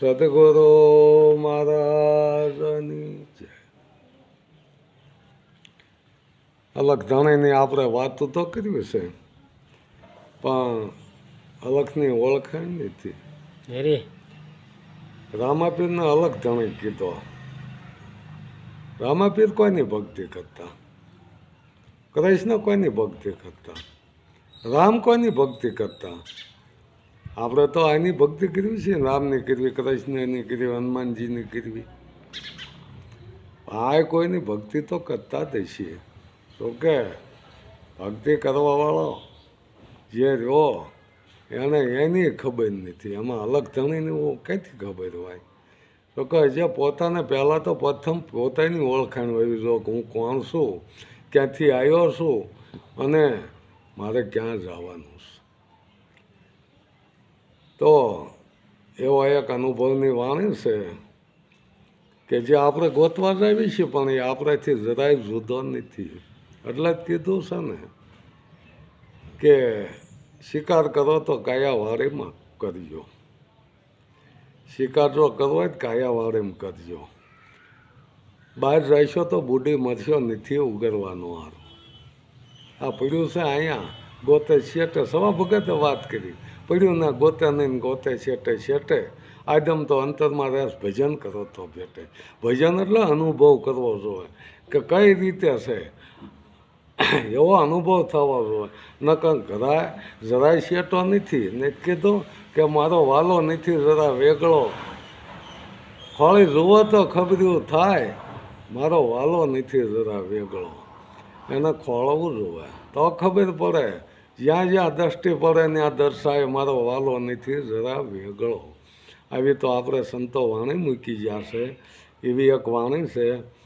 સદગુરુ મહારાજની જય. અલગ જાણીની આપણે વાત તો કરવી છે પણ અલગની ઓળખાણ નથી રામાપીરને અલગ જાણે કીધો. રામાપીર કોઈની ભક્તિ કરતા? કૃષ્ણ કોઈની ભક્તિ કરતા? રામ કોઈની ભક્તિ કરતા? આપણે તો આની ભક્તિ કરવી છે રામની કરવી, કૃષ્ણની કરવી, હનુમાનજીની કરવી. આ કોઈની ભક્તિ તો કરતા જ છીએ તો કે, ભક્તિ કરવાવાળો જે રહ્યો, એને એની ખબર નથી. એમાં અલગ ધણીને ક્યાંથી ખબર હોય? તો કે, જે પોતાને પહેલાં તો પ્રથમ પોતાની ઓળખાણ હોવી જો હું કોણ છું, ક્યાંથી આવ્યો છું, અને મારે ક્યાં જવાનું છે? તો એવો એક અનુભવની વાણી છે કે જે આપણે ગોતવા જ આવી છીએ, પણ એ આપણાથી જરાય જુદો નથી. એટલે જ કીધું છે ને કે શિકાર કરો તો કાયાવાળીમાં કરજો. શિકાર જો કરવો હોય તો કાયાવાળીમાં કરજો. બહાર જઈશો તો બુઢી મરશો નથી ઉગરવાનો હારો. આ પડ્યું છે અહીંયા, ગોતે શેટે સવા ભગતે વાત કરી. પડ્યું ના ગોતે નહીં ગોતે, શેટે શેટે. આદમ તો અંતરમાં રહેશ ભજન કરો તો ભેટે. ભજન એટલે અનુભવ કરવો જોઈએ. કે કઈ રીતે છે? એવો અનુભવ થવો જોઈએ. નકર જરાય જરાય શેટો નથી. ને કીધું કે મારો વાલો નથી જરા વેગળો. ખોળી જુઓ તો ખબર્યું થાય. મારો વાલો નથી જરા વેગળો. એને ખોળવું જોઈએ. તો ખબર પડે. જ્યાં જ્યાં દ્રષ્ટિ પડે ત્યાં દર્શાય, મારો વાલો નથી જરા વેગળો. આવી તો આપણે સંતો વાણી મૂકી જશે એવી એક વાણી છે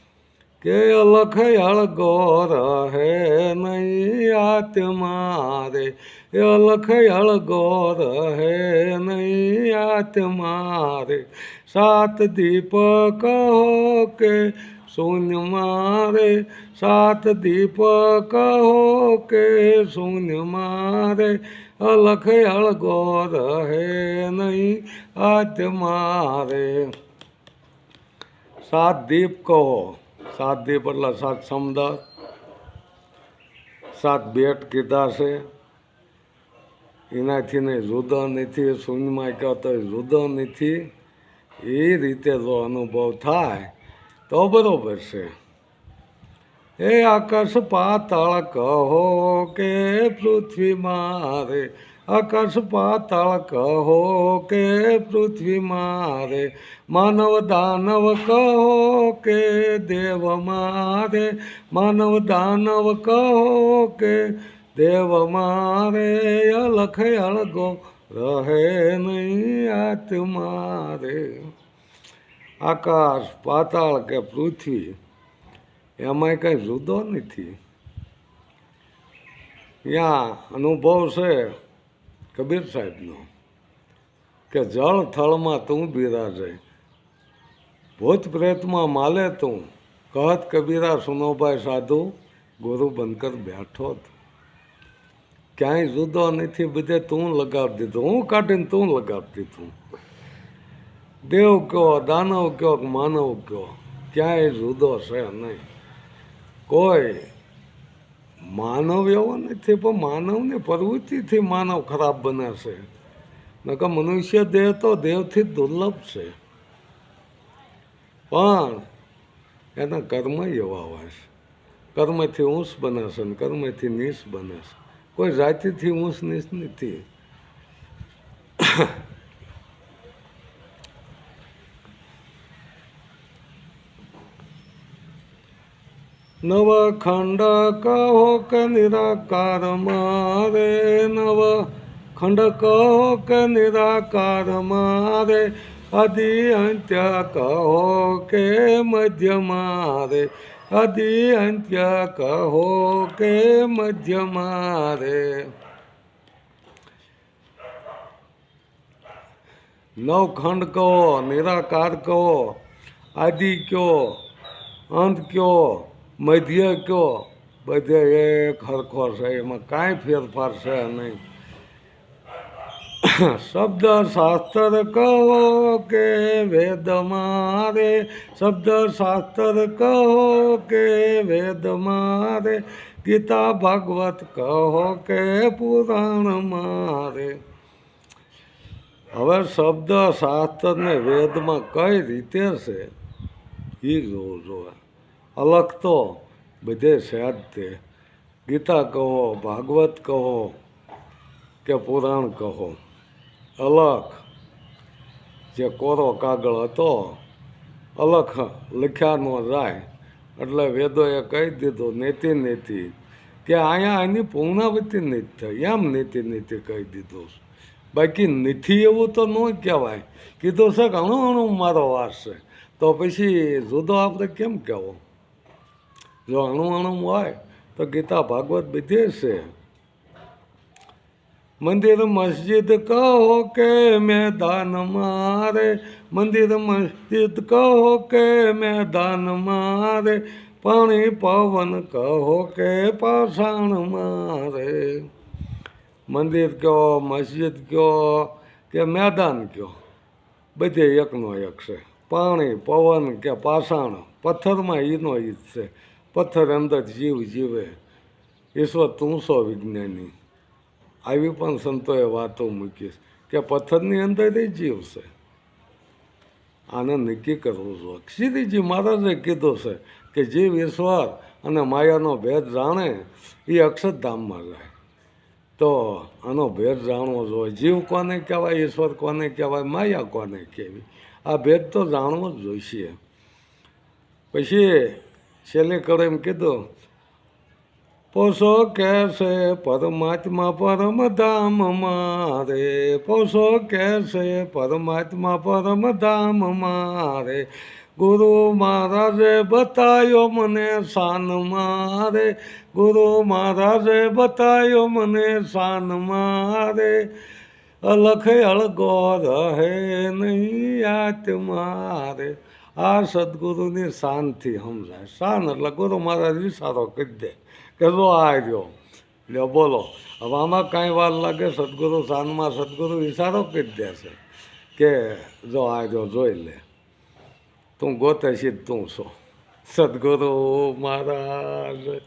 કે અલખ અળગો રહે નહીં આત્મારે. એ અલખ અળગો રહે નહીં આત્મારે. સાત દીપક કહો કે શૂન્ય મારે સાત દીપક હો કે શૂન્ય મારે અલખ અળગો રહે નહીં આત્મારે સાત દીપ કહો. સાત દીપ એટલે સાત સમુદાય સાત બેટ કીધા છે. એનાથી ને જુદો નથી, શૂન્યમાં કહો તો જુદો નથી. એ રીતે જો અનુભવ થાય. તો બરોબર છે એ આકાશ પાતાળ કહો કે પૃથ્વી મારે આકાશ પાતાળ કહો કે પૃથ્વી મારે માનવ દાનવ કહો કે દેવ મારે માનવ દાનવ કહો કે દેવ મારે અલખ અળગો રહે નહીં આત્મારે આકાશ, પાતાળ કે પૃથ્વી, એમાંય કંઈ જુદો નથી. ત્યાં અનુભવ છે કબીર સાહેબનો કે જળ થળમાં તું બિરાજે ભૂત પ્રેતમાં માલે તું. કહત કબીરા સુનોભાઈ સાધુ, ગુરુ બનકર બેઠો ક્યાંય જુદો નથી, બધે તું લગાવી દીધું. હું કાઢીને તું લગાવી દીધું. દેવ કહો દાનવ કહો કે માનવ કહો ક્યાંય જુદો છે નહીં. કોઈ માનવ એવો નથી, પણ માનવની પ્રવૃત્તિથી માનવ ખરાબ બને છે. નકર મનુષ્ય દેહ તો દેવથી દુર્લભ છે. પણ એના કર્મ એવા હોય છે. કર્મથી ઊંચ બને છે ને કર્મથી નીચ બને છે. કોઈ જાતિથી ઊંચ નીચ નથી. નવ ખંડ કહો કે નિરાકાર મારે નવ ખંડ કહો કે નિરાકાર મારે અધિ અંત્ય કહો કે મધ્ય મારે અધિ અંત્ય કહો કે મધ્ય મારે. નવખંડ કહો નિરાકાર કહો, આદિ કયો, અંત કયો મધ્ય કયો? બધે એક હરખો છે, એમાં કાંઈ ફેરફાર છે નહીં. શબ્દ શાસ્ત્ર કહો કે વેદ મારે. શબ્દ શાસ્ત્ર કહો કે વેદ મારે. ગીતા ભાગવત કહો કે પુરાણ મારે. હવે શબ્દ શાસ્ત્ર ને વેદમાં કઈ રીતે છે? એ જોવે. અલગ તો બધે છે. ગીતા કહો, ભાગવત કહો કે પુરાણ કહો. અલગ જે કોરો કાગળ હતો, અલખ લખ્યા ન જાય. એટલે વેદોએ કહી દીધું, નીતિ નીતિ. કે અહીંયા એની પૂર્ણાવૃત્તિ નીતિ થઈ એમ નીતિ નીતિ કહી દીધું. બાકી નીતિ એવું તો ન કહેવાય. કીધું છે કે અણુ અણુ મારો વાસ છે તો પછી જુદો આપણે કેમ કહેવો? જો અણુ અણુ હોય, તો ગીતા ભાગવત બીજે છે. મંદિર મસ્જિદ કહો કે મેદાન મારે, મંદિર મસ્જિદ કહો કે મેદાન મારે, પાણી પવન કહો કે પાષાણ મારે. મંદિર કહો, મસ્જિદ કહો કે મેદાન કહો, બધે એકનો એક છે. પાણી, પવન કે પાષાણ, પથ્થરમાં ઈનો ઈ જ છે. પથ્થર અંદર જીવ જીવે. ઈશ્વર તું સો વિજ્ઞાની. આવી પણ સંતોએ વાતો મૂકી છે કે પથ્થરની અંદર જીવશે આને નક્કી કરવું જોઈએ. શ્રીજી મહારાજે કીધું છે કે જીવ ઈશ્વર અને માયાનો ભેદ જાણે એ અક્ષરધામમાં જાય. તો આનો ભેદ જાણવો જોઈએ. જીવ કોને કહેવાય, ઈશ્વર કોને કહેવાય, માયા કોને કહેવી? આ ભેદ તો જાણવો જ જોઈશે પછી છેલ્લે કડે એમ કીધું, પોસો કે છે પરમાત્મા પરમધામ મારે, પોસો કે છે પરમાત્મા પરમધામ મારે, ગુરુ મહારાજે બતાયો મને શાન મારે, ગુરુ મહારાજે બતાયો મને શાન મારે અલખ અળગો રહે નહીં આત્મારે. આ સદગુરુની શાનથી સમજાય શાન એટલે ગુરુ મહારાજ વિચારો કરી દે કે જો આ રહ્યો. લ્યો, બોલો. હવે આમાં કાંઈ વાર લાગે સદગુરુ શાનમાં સદગુરુ વિચારો કરી દે છે કે જો આ રહ્યો, જોઈ લે. તું ગોતે સીધ તું છો. સદગુરુ મહારાજ.